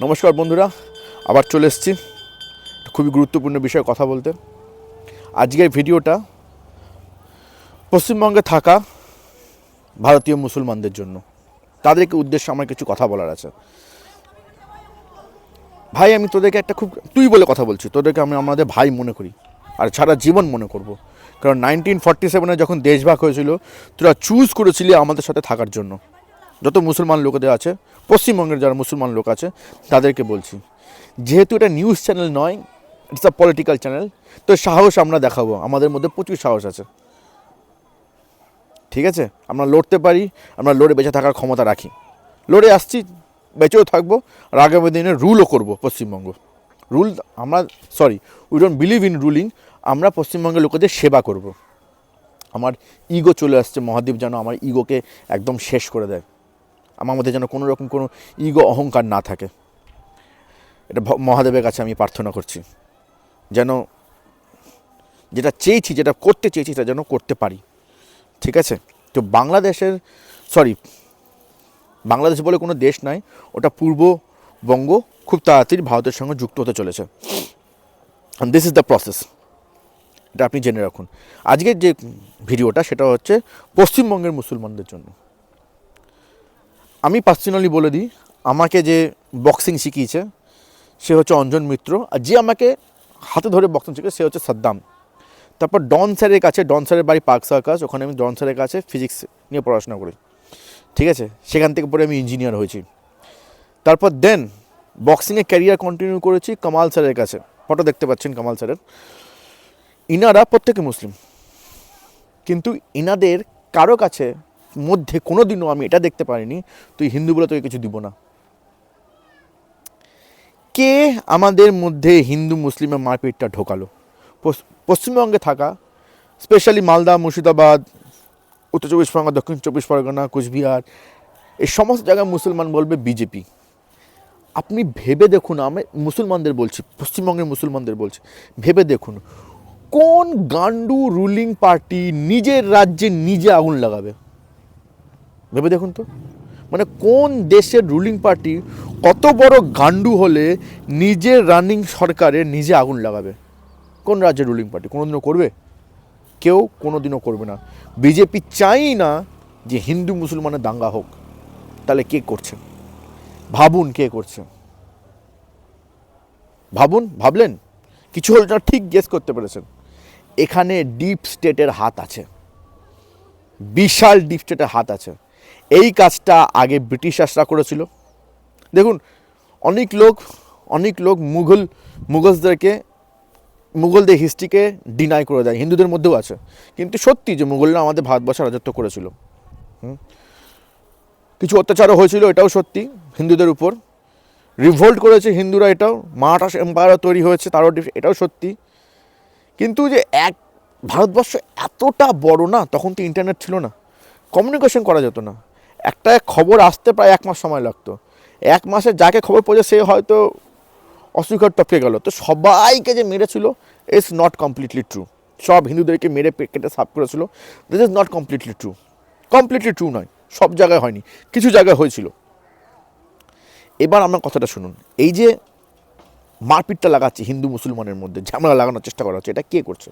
নমস্কার বন্ধুরা, আবার চলে এসেছি। খুবই গুরুত্বপূর্ণ বিষয়ে কথা বলতে। আজকের ভিডিওটা পশ্চিমবঙ্গে থাকা ভারতীয় মুসলমানদের জন্য। তাদেরকে উদ্দেশ্যে আমার কিছু কথা বলার আছে। ভাই, আমি তোদেরকে একটা খুব, তুই বলে কথা বলছি, তোদেরকে আমি, আমাদের ভাই মনে করি, আর সারা জীবন মনে করব। কারণ নাইনটিন ফর্টি সেভেনে যখন দেশভাগ হয়েছিল, তোরা চুজ করেছিলি আমাদের সাথে থাকার জন্য। যত মুসলমান লোকেদের আছে, পশ্চিমবঙ্গের যারা মুসলমান লোক আছে, তাদেরকে বলছি, যেহেতু এটা নিউজ চ্যানেল নয় ইটস আ পলিটিক্যাল চ্যানেল তো সাহস আমরা দেখাবো, আমাদের মধ্যে প্রচুর সাহস আছে। ঠিক আছে? আমরা লড়তে পারি, আমরা লড়ে বেঁচে থাকার ক্ষমতা রাখি। লড়ে আসছি, বেঁচেও থাকব, আর আগামী দিনে রুলও করব পশ্চিমবঙ্গ। রুল আমরা sorry we don't believe in ruling আমরা পশ্চিমবঙ্গের লোকেদের সেবা করব। আমার ইগো চলে আসছে মহাদ্বীপ যেন আমার ইগোকে একদম শেষ করে দেয়। আমার মধ্যে যেন কোনো রকম কোনো ইগো অহংকার না থাকে। এটা মহাদেবের কাছে আমি প্রার্থনা করছি। যেন যেটা চেয়েছি, যেটা করতে চেয়েছি, সেটা যেন করতে পারি। ঠিক আছে? তো বাংলাদেশের সরি বাংলাদেশ বলে কোনো দেশ নাই, ওটা পূর্ববঙ্গ খুব তাড়াতাড়ি ভারতের সঙ্গে যুক্ত হতে চলেছে। দিস ইজ দ্য প্রসেস এটা আপনি জেনে রাখুন। আজকের যে ভিডিওটা, সেটা হচ্ছে পশ্চিমবঙ্গের মুসলমানদের জন্য। আমি পার্সোনালি বলে দিই, আমাকে যে বক্সিং শিখিয়েছে, সে হচ্ছে অঞ্জন মিত্র। আর যে আমাকে হাতে ধরে বক্সিং শিখে সে হচ্ছে সাদ্দাম। তারপর ডন স্যারের কাছে, ডন স্যারের বাড়ি পার্ক সার্কাস, ওখানে আমি ডন স্যারের কাছে ফিজিক্স নিয়ে পড়াশোনা করি। ঠিক আছে? সেখান থেকে পরে আমি ইঞ্জিনিয়ার হয়েছি। তারপর দেন বক্সিংয়ে ক্যারিয়ার কন্টিনিউ করেছি কামাল স্যারের কাছে। ফটো দেখতে পাচ্ছেন কামাল স্যারের। ইনারা প্রত্যেকে মুসলিম। কিন্তু ইনাদের কারও কাছে মধ্যে কোনো দিনও আমি এটা দেখতে পারিনি। তুই হিন্দু বলে তোকে কিছু দিব না। কে আমাদের মধ্যে হিন্দু মুসলিমের মারপিটটা ঢোকালো? পশ্চিমবঙ্গে থাকা স্পেশালি মালদা, মুর্শিদাবাদ, উত্তর চব্বিশ পরগনা, দক্ষিণ চব্বিশ পরগনা, কুচবিহার, এই সমস্ত জায়গায় মুসলমান বলবে বিজেপি। আপনি ভেবে দেখুন, আমি মুসলমানদের বলছি, পশ্চিমবঙ্গের মুসলমানদের বলছি, ভেবে দেখুন, কোন গান্ডু রুলিং পার্টি নিজের রাজ্যে নিজে আগুন লাগাবে? ভেবে দেখুন তো। মানে কোন দেশের রুলিং পার্টি কত বড় গান্ডু হলে নিজের রানিং সরকারে নিজে আগুন লাগাবে? কোন রাজ্যের রুলিং পার্টি কোনোদিনও করবে? কেউ কোনোদিনও করবে না। বিজেপি চাই না যে হিন্দু মুসলমানের দাঙ্গা হোক। তাহলে কে করছে? ভাবুন কে করছে? ভাবুন, ভাবলেন? কিছু হল না ঠিক গেস করতে পেরেছেন। এখানে ডিপ স্টেটের হাত আছে। বিশাল ডিপ স্টেটের হাত আছে। এই কাজটা আগে ব্রিটিশার্সরা করেছিল। দেখুন, অনেক লোক অনেক লোক মুঘল মুঘলসদেরকে মুঘলদের হিস্ট্রিকে ডিনাই করে দেয়, হিন্দুদের মধ্যেও আছে। কিন্তু সত্যি যে মুঘলরা আমাদের ভারতবর্ষে রাজত্ব করেছিল। কিছু অত্যাচারও হয়েছিল, এটাও সত্যি, হিন্দুদের উপর। রিভোল্ট করেছে হিন্দুরা, এটাও। মারাঠা এম্পায়ারও তৈরি হয়েছে, তারও এটাও সত্যি। কিন্তু যে এক, ভারতবর্ষ এতটা বড় না, তখন তো ইন্টারনেট ছিল না। কমিউনিকেশন করা যেত না। একটা খবর আসতে প্রায় এক মাস সময় লাগতো। এক মাসে যাকে খবর পৌঁছে সে হয়তো অস্বীকার টপকে গেল। তো সবাইকে যে মেরেছিল ইটস নট কমপ্লিটলি ট্রু সব হিন্দুদেরকে মেরে কেটে সাফ করেছিল। This is not completely true completely true নয়। সব জায়গায় হয়নি। কিছু জায়গায় হয়েছিল। এবার আমার কথাটা শুনুন। এই যে মারপিটটা লাগাচ্ছে হিন্দু মুসলমানের মধ্যে, ঝামেলা লাগানোর চেষ্টা করা হচ্ছে, এটা কে করছে?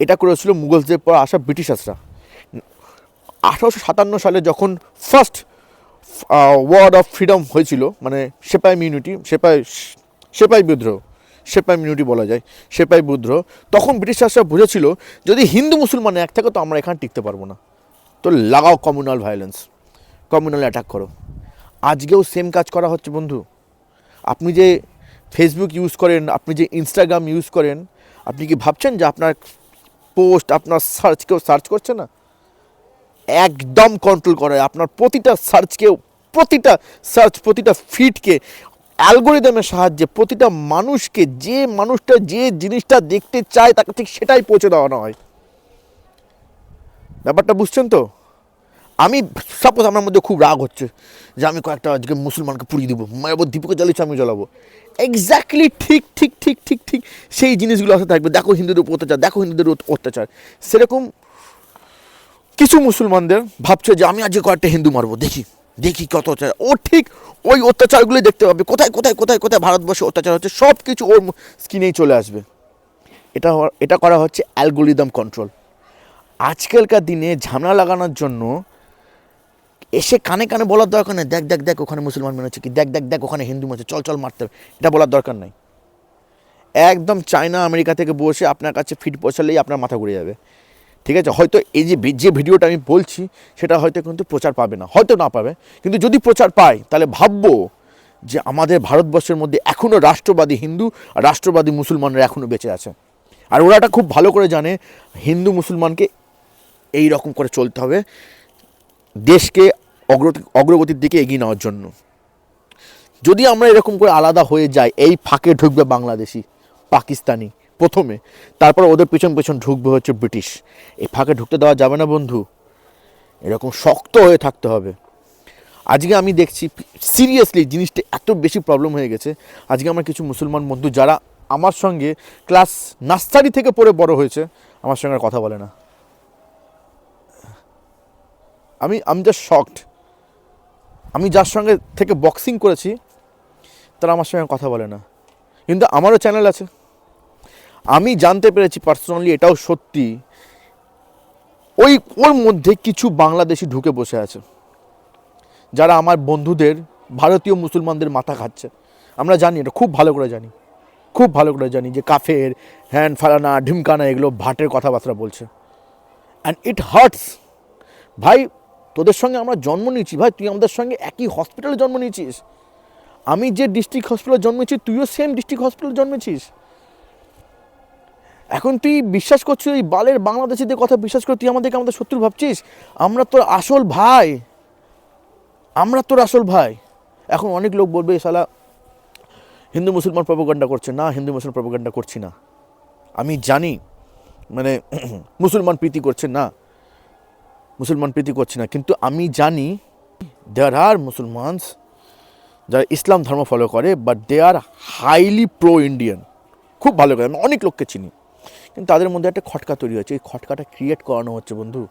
এটা করেছিল মুঘলদের পর আসা ব্রিটিশার্সরা। আঠারোশো সাতান্ন সালে যখন ফার্স্ট ওয়ার্ড অফ ফ্রিডম হয়েছিল মানে সেপাই মিউনিটি সেপাই সেপাই বিদ্রোহ, সেপাই মিউনিটি বলা যায়, সেপাই বিদ্রোহ, তখন ব্রিটিশার্সরা বুঝেছিল, যদি হিন্দু মুসলমান এক থাকে তো আমরা এখানে টিকতে পারব না। তো লাগাও কমিউনাল ভায়োলেন্স কমিউনাল অ্যাটাক করো। আজকেও সেম কাজ করা হচ্ছে বন্ধু। আপনি যে ফেসবুক ইউজ করেন, আপনি যে ইনস্টাগ্রাম ইউজ করেন, আপনি কি ভাবছেন যে আপনার পোস্ট আপনার সার্চ কেউ সার্চ করছে না? একদম কন্ট্রোল করে। আপনার প্রতিটা সার্চকে প্রতিটা সার্চ প্রতিটা ফিডকে অ্যালগোরিদমের সাহায্যে প্রতিটা মানুষকে, যে মানুষটা যে জিনিসটা দেখতে চায়, তাকে ঠিক সেটাই পৌঁছে দেওয়ানো হয়। ব্যাপারটা বুঝছেন তো? আমি সাপোজ আমার মধ্যে খুব রাগ হচ্ছে যে আমি কয়েকটা আজকে মুসলমানকে পুড়িয়ে দেবো মায়াবর দীপকে জ্বালিয়েছে আমি জ্বালাবো। এক্স্যাক্টলি ঠিক ঠিক ঠিক ঠিক ঠিক সেই জিনিসগুলো আসতে থাকবে। দেখো হিন্দুদের উপর অত্যাচার, দেখো হিন্দুদের অত্যাচার। সেরকম কিছু মুসলমানদের ভাবছে যে আমি আজকে কয়েকটা হিন্দু মারবো, দেখি দেখি কত অত্যাচার। ও ঠিক ওই অত্যাচারগুলো দেখতে পাবে। কোথায় কোথায় কোথায় কোথায় ভারতবর্ষে অত্যাচার হচ্ছে সব কিছু ওর স্কিনেই চলে আসবে। এটা এটা করা হচ্ছে অ্যালগোরিদম কন্ট্রোল আজকালকার দিনে ঝামেলা লাগানোর জন্য এসে কানে কানে বলার দরকার নেই, দেখ দেখ দেখ, ওখানে মুসলমান মেনে হচ্ছে কি, দেখ দেখ দেখ, ওখানে হিন্দু মেনে চল চল, মারতে হবে। এটা বলার দরকার নাই। একদম চায়না, আমেরিকা থেকে বসে আপনার কাছে ফিট পৌঁছালেই আপনার মাথা ঘুরে যাবে। ঠিক আছে? হয়তো এই যে যে ভিডিওটা আমি বলছি, সেটা হয়তো কিন্তু প্রচার পাবে না। হয়তো না পাবে। কিন্তু যদি প্রচার পায়, তাহলে ভাববো যে আমাদের ভারতবর্ষের মধ্যে এখনও রাষ্ট্রবাদী হিন্দু আর রাষ্ট্রবাদী মুসলমানরা এখনও বেঁচে আছে। আর ওরা এটা খুব ভালো করে জানে, হিন্দু মুসলমানকে এই রকম করে চলতে হবে, দেশকে অগ্রতি, অগ্রগতির দিকে এগিয়ে নেওয়ার জন্য। যদি আমরা এরকম করে আলাদা হয়ে যাই, এই ফাঁকে ঢুকবে বাংলাদেশি, পাকিস্তানি প্রথমে। তারপর ওদের পিছন পিছন ঢুকবে হচ্ছে ব্রিটিশ। এই ফাঁকে ঢুকতে দেওয়া যাবে না বন্ধু। এরকম শক্ত হয়ে থাকতে হবে। আজকে আমি দেখছি সিরিয়াসলি জিনিসটা এত বেশি প্রবলেম হয়ে গেছে। আজকে আমার কিছু মুসলমান বন্ধু যারা আমার সঙ্গে ক্লাস নার্সারি থেকে পড়ে বড় হয়েছে, আমার সঙ্গে কথা বলে না। আমি আমি জাস্ট শকড আমি যার সঙ্গে থেকে বক্সিং করেছি, তারা আমার সঙ্গে কথা বলে না। কিন্তু আমারও চ্যানেল আছে। আমি জানতে পেরেছি পার্সোনালি এটাও সত্যি। ওই, ওর মধ্যে কিছু বাংলাদেশি ঢুকে বসে আছে। যারা আমার বন্ধুদের, ভারতীয় মুসলমানদের মাথা খাচ্ছে। আমরা জানি, এটা খুব ভালো করে জানি। খুব ভালো করে জানি যে কাফের, হ্যান, ফালানা, ঢিমকানা, এগুলো ভাটের কথাবার্তা বলছে। অ্যান্ড ইট হার্টস ভাই, তোদের সঙ্গে আমরা জন্ম নিয়েছি। ভাই, তুই আমাদের সঙ্গে একই হসপিটালে জন্ম নিয়েছিস। আমি যে ডিস্ট্রিক্ট হসপিটালে জন্মেছি, তুইও সেম ডিস্ট্রিক্ট হসপিটালে জন্মেছিস। এখন তুই বিশ্বাস করছিস ওই বালের বাংলাদেশিদের কথা বিশ্বাস করে তুই আমাদেরকে আমাদের শত্রু ভাবছিস? আমরা তোর আসল ভাই। আমরা তোর আসল ভাই। এখন অনেক লোক বলবে "এ শালা, হিন্দু মুসলমান প্রপাগান্ডা করছে। না, হিন্দু মুসলমান প্রপাগান্ডা করছি না। আমি জানি মানে মুসলমান প্রীতি করছে না। মুসলমান প্রীতি করছে না। কিন্তু আমি জানি দেয়ার আর মুসলমানস যারা ইসলাম ধর্ম ফলো করে but they are highly pro Indian খুব ভালো করে, আমি অনেক লোককে চিনি। কিন্তু তাদের মধ্যে একটা খটকা তৈরি হচ্ছে এই খটকাটা ক্রিয়েট করানো হচ্ছে বন্ধু।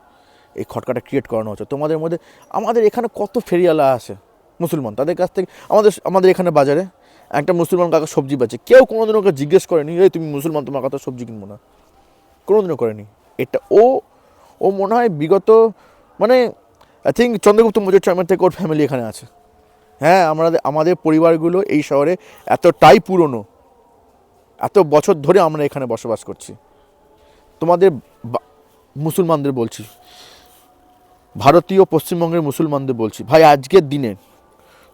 এই খটকাটা ক্রিয়েট করানো হচ্ছে। তোমাদের মধ্যে, আমাদের এখানে কত ফেরিয়ালা আছে? মুসলমান। তাদের কাছ থেকে, আমাদের আমাদের এখানে বাজারে একটা মুসলমান কাকা সবজি বেচে। কেউ কোনোদিন ওকে জিজ্ঞেস করেনি, এই তুমি মুসলমান, তোমার কথা সবজি কিনবো না? কোনোদিনও করেনি। এটা ও ও মনে হয় বিগত মানে আই থিঙ্ক চন্দ্রগুপ্ত মজুর চার্মের থেকে ওর ফ্যামিলি এখানে আছে। হ্যাঁ আমাদের আমাদের পরিবারগুলো এই শহরে এতটাই পুরনো। এত বছর ধরে আমরা এখানে বসবাস করছি। তোমাদের মুসলমানদের বলছি। ভারতীয় পশ্চিমবঙ্গের মুসলমানদের বলছি। ভাই, আজকের দিনে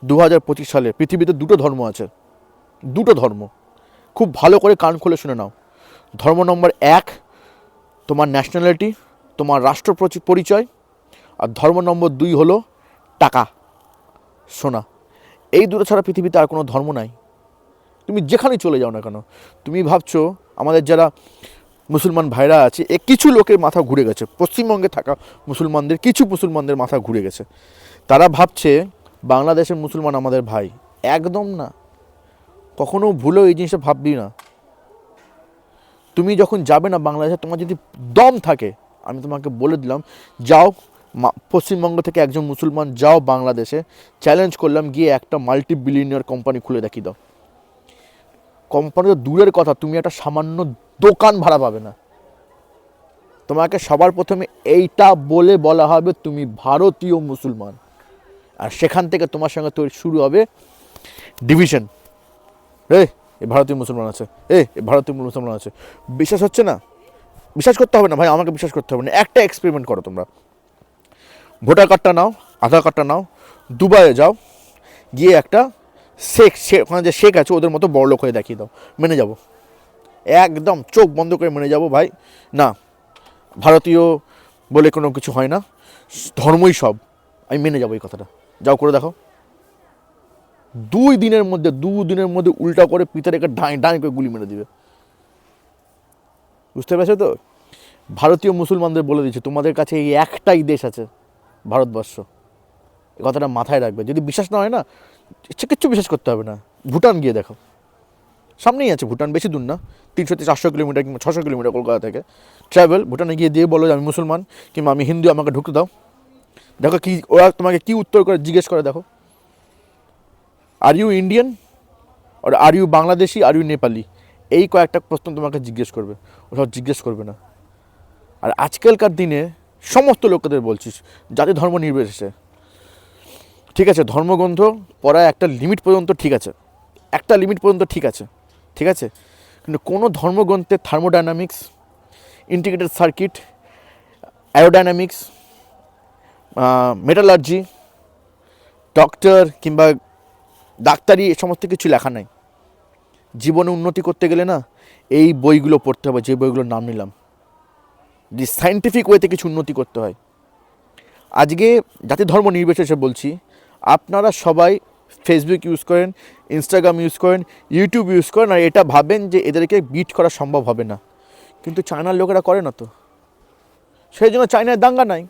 দু হাজার পঁচিশ সালে পৃথিবীতে দুটো ধর্ম আছে। দুটো ধর্ম। খুব ভালো করে কান খুলে শুনে নাও। ধর্ম নম্বর এক, তোমার ন্যাশনালিটি তোমার রাষ্ট্র পরিচ- পরিচয়। আর ধর্ম নম্বর দুই হলো টাকা। সোনা এই দুটো ছাড়া পৃথিবীতে আর কোনো ধর্ম নাই। তুমি যেখানেই চলে যাও না কেন, তুমি ভাবছ আমাদের যারা মুসলমান ভাইরা আছে, এ কিছু লোকের মাথা ঘুরে গেছে। পশ্চিমবঙ্গে থাকা মুসলমানদের, কিছু মুসলমানদের মাথা ঘুরে গেছে। তারা ভাবছে, বাংলাদেশের মুসলমান আমাদের ভাই। একদম না। কখনো ভুলেও এই জিনিসটা ভাববি না। তুমি যখন যাবে না বাংলাদেশে, তোমার যদি দম থাকে, আমি তোমাকে বলে দিলাম, যাও পশ্চিমবঙ্গ থেকে একজন মুসলমান, যাও বাংলাদেশে। চ্যালেঞ্জ করলাম, গিয়ে একটা মাল্টি বিলিয়নিয়ার কোম্পানি খুলে দেখি দাও। কোম্পানি তো দূরের কথা, তুমি একটা সামান্য দোকান ভাড়া পাবে না। তোমাকে সবার প্রথমে এইটা বলে বলা হবে, তুমি ভারতীয় মুসলমান। আর সেখান থেকে তোমার সঙ্গে তৈরি শুরু হবে ডিভিশন এ এ ভারতীয় মুসলমান আছে। এ ভারতীয় মুসলমান আছে। বিশ্বাস হচ্ছে না? বিশ্বাস করতে হবে না ভাই, আমাকে বিশ্বাস করতে হবে না। একটা এক্সপেরিমেন্ট করো তোমরা। ভোটার কার্ডটা নাও, আধার কার্ডটা নাও, দুবাইয়ে যাও, গিয়ে একটা শেখ সে ওখানে যে শেখ আছে, ওদের মতো বড়লোক হয়ে দেখিয়ে দাও। মেনে যাব। একদম চোখ বন্ধ করে মেনে যাব ভাই। না, ভারতীয় বলে কোনো কিছু হয় না। ধর্মই সব। আমি মেনে যাব এই কথাটা। যাও করে দেখো দুই দিনের মধ্যে, দু দিনের মধ্যে উল্টা করে পিঠে রেখে ডাঁই ডাঁই করে গুলি মেরে দিবে। বুঝতে পেরেছ তো? ভারতীয় মুসলমানদের বলে দিচ্ছে, তোমাদের কাছে এই একটাই দেশ আছে, ভারতবর্ষ। এই কথাটা মাথায় রাখবে। যদি বিশ্বাস না হয় না কিচ্ছু বিশ্বাস করতে হবে না। ভুটান গিয়ে দেখো। সামনেই আছে ভুটান, বেশি দূর না। তিনশো থেকে চারশো কিলোমিটার কিংবা ছশো কিলোমিটার কলকাতা থেকে। ট্রাভেল ভুটানে গিয়ে দিয়ে বলো যে আমি মুসলমান কিংবা আমি হিন্দু, আমাকে ঢুকতে দাও। দেখো কি, ওরা তোমাকে কি উত্তর করে জিজ্ঞেস করে দেখো। Are you Indian R are you Bangladeshi are you Nepali এই কয়েকটা প্রশ্ন তোমাকে জিজ্ঞেস করবে। ওসব জিজ্ঞেস করবে না। আর আজকালকার দিনে সমস্ত লোকেদের বলছিস, জাতি ধর্ম নির্বিশেষে। ঠিক আছে, ধর্মগ্রন্থ পড়া একটা লিমিট পর্যন্ত ঠিক আছে। একটা লিমিট পর্যন্ত ঠিক আছে ঠিক আছে? কিন্তু কোনো ধর্মগ্রন্থে thermodynamics integrated circuit aerodynamics metallurgy doctor কিংবা ডাক্তারি এ সমস্ত কিছু লেখা নাই। জীবনে উন্নতি করতে গেলে না এই বইগুলো পড়তে হবে, যে বইগুলোর নাম নিলাম। যে সাইন্টিফিক ওয়েতে কিছু উন্নতি করতে হয়। আজকে জাতি ধর্ম নির্বিশেষে বলছি আপনারা সবাই ফেসবুক ইউজ করেন ইনস্টাগ্রাম ইউজ করেন ইউটিউব ইউজ করেন আর এটা ভাবেন যে এদেরকে বিট করা সম্ভব হবে না। কিন্তু চায়নার লোকেরা করে না তো। সেই জন্য চায়নায় দাঙ্গা নাই।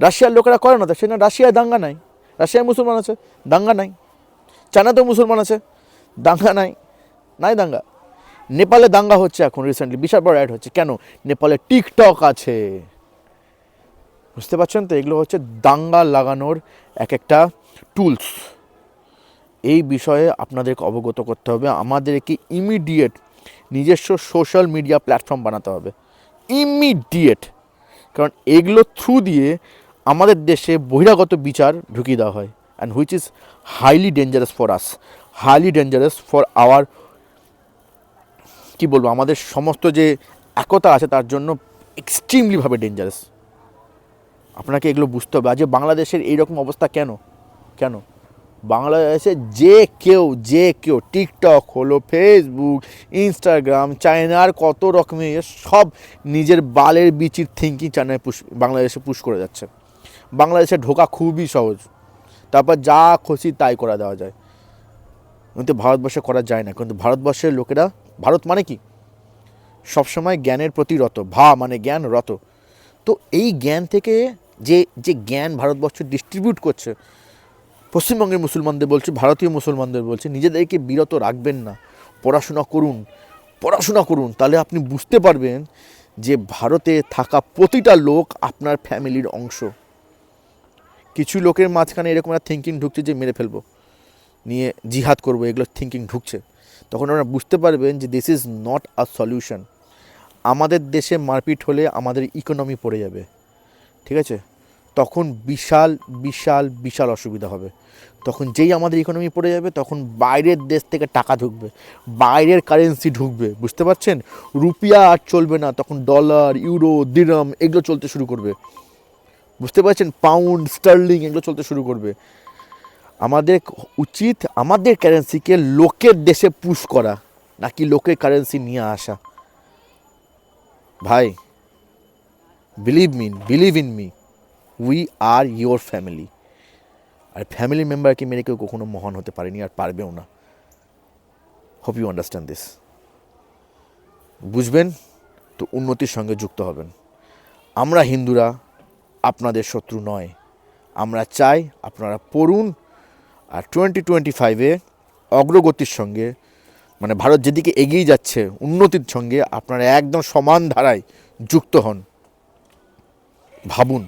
রাশিয়ার লোকেরা করে না তো সেই জন্য রাশিয়ায় দাঙ্গা নাই। রাশিয়ায় মুসলমান আছে, দাঙ্গা নাই। চায়নাতেও মুসলমান আছে, দাঙ্গা নাই। নাই দাঙ্গা। নেপালে দাঙ্গা হচ্ছে এখন রিসেন্টলি বিশাল বড় অ্যাড হচ্ছে। কেন? নেপালে টিকটক আছে। বুঝতে পারছেন তো? এগুলো হচ্ছে দাঙ্গা লাগানোর এক একটা টুলস এই বিষয়ে আপনাদেরকে অবগত করতে হবে। আমাদেরকে ইমিডিয়েট নিজস্ব সোশ্যাল মিডিয়া প্ল্যাটফর্ম বানাতে হবে। ইমিডিয়েট কারণ এগুলো থ্রু দিয়ে আমাদের দেশে বহিরাগত বিচার ঢুকিয়ে দেওয়া হয়। And which is highly dangerous for us highly dangerous for our কি বলব? আমাদের সমস্ত যে একতা আছে, তার জন্য এক্সট্রিমলিভাবে ডেঞ্জারাস আপনাকে এগুলো বুঝতে হবে। আজ বাংলাদেশের এইরকম অবস্থা কেন? কেন? বাংলাদেশে যে কেউ যে কেউ, টিকটক হলো, ফেসবুক, ইনস্টাগ্রাম, চায়নার কত রকমের সব নিজের বালের বিচির থিঙ্কিং চায়নায় পুশ বাংলাদেশে পুশ করে যাচ্ছে। বাংলাদেশে ঢোকা খুবই সহজ। তারপর যা খুশি তাই করা দেওয়া যায়। কিন্তু ভারতবর্ষে করা যায় না। কিন্তু ভারতবর্ষের লোকেরা, ভারত মানে কি? সবসময় জ্ঞানের প্রতি রত। ভা মানে জ্ঞান রত তো এই জ্ঞান থেকে যে যে জ্ঞান ভারতবর্ষ ডিস্ট্রিবিউট করছে, পশ্চিমবঙ্গের মুসলমানদের বলছে, ভারতীয় মুসলমানদের বলছে, নিজেদেরকে বিরত রাখবেন না, পড়াশোনা করুন পড়াশোনা করুন, তাহলে আপনি বুঝতে পারবেন যে ভারতে থাকা প্রতিটা লোক আপনার ফ্যামিলির অংশ। কিছু লোকের মাঝখানে এরকম একটা থিঙ্কিং ঢুকছে যে মেরে ফেলব, নিয়ে জিহাদ করব, এগুলো থিঙ্কিং ঢুকছে। তখন আপনারা বুঝতে পারবেন যে this is not a solution আমাদের দেশে মারপিট হলে আমাদের ইকোনমি পড়ে যাবে। ঠিক আছে? তখন বিশাল বিশাল বিশাল অসুবিধা হবে। তখন যেই আমাদের ইকোনমি পড়ে যাবে, তখন বাইরের দেশ থেকে টাকা ঢুকবে। বাইরের কারেন্সি ঢুকবে, বুঝতে পারছেন? রুপিয়া আর চলবে না, তখন ডলার ইউরো দিরম এগুলো চলতে শুরু করবে। বুঝতে পারছেন? পাউন্ড স্টার্লিং এগুলো চলতে শুরু করবে। আমাদের উচিত আমাদের কারেন্সিকে লোকের দেশে পুশ করা, নাকি লোকের কারেন্সি নিয়ে আসা। ভাই believe mean believe in me we are your family R family মেম্বারকে মেরে কেউ কখনো মহান হতে পারেনি আর পারবেও না। হোপ ইউ আন্ডারস্ট্যান্ড দিস বুঝবেন? তো উন্নতির সঙ্গে যুক্ত হবেন। আমরা হিন্দুরা আপনাদের শত্রু নয়। আমরা চাই আপনারা পড়ুন আর টোয়েন্টি টোয়েন্টি ফাইভে অগ্রগতির সঙ্গে মানে ভারত যেদিকে এগিয়ে যাচ্ছে, উন্নতির সঙ্গে আপনারা একদম সমান ধারায় যুক্ত হন। ভাবুন।